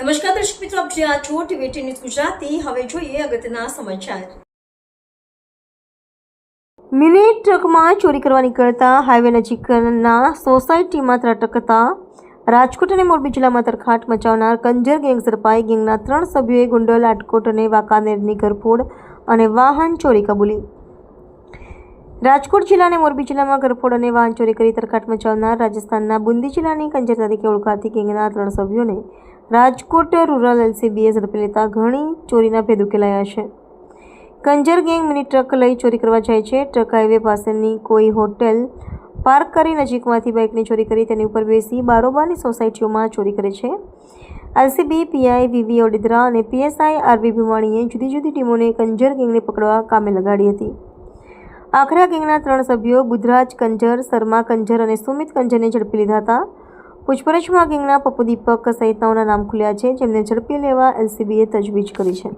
નમસ્કાર દર્શક મિત્રો, આપ જ્યાં છો ટીવી ન્યૂઝ ગુજરાતી. હવે જોઈએ અગત્યના સમાચાર. મિની ટ્રકમાં ચોરી કરવા નીકળતા હાઈવે નજીકના સોસાયટીમાં ત્રટકતા રાજકોટ અને મોરબી જિલ્લામાં તરખાટ મચાવનાર કંજર ગેંગ ઝડપાઈ ગેંગના ત્રણ સભ્યોએ ગુંડલ, આટકોટ અને વાંકાનેરની ઘરફોડ અને વાહન ચોરી કબૂલી. રાજકોટ જિલ્લા અને મોરબી જિલ્લામાં ઘરફોડ અને વાહન ચોરી કરી તરખાટ મચાવનાર રાજસ્થાનના બુંદી જિલ્લાની કંજર તરીકે ઓળખાતી ગેંગના ત્રણ સભ્યોને રાજકોટ રૂરલ એલસીબીએ ઝડપી લેતા ઘણી ચોરીના ભેદ ઉકેલાયા છે. કંજર ગેંગ મિની ટ્રક લઈ ચોરી કરવા જાય છે. ટ્રક હાઈવે પાસેની કોઈ હોટેલ પાર્ક કરી નજીકમાંથી બાઇકની ચોરી કરી તેની ઉપર બેસી બારોબારની સોસાયટીઓમાં ચોરી કરે છે. એલસીબી પીઆઈ વીવી ઓડિદ્રા અને પીએસઆઈ આરવી ભીમાણીએ જુદી જુદી ટીમોને કંજર ગેંગને પકડવા કામે લગાડી હતી. આખરા ગેંગના ત્રણ સભ્યો બુધરાજ કંજર, શર્મા કંજર અને સુમિત કંજરને ઝડપી લીધા હતા. પૂછપરછમાં ગેંગના પપ્પુ દીપક સહિતનાઓના નામ ખુલ્યા છે. જેમને ઝડપી લેવા એલસીબીએ તજવીજ કરી છે.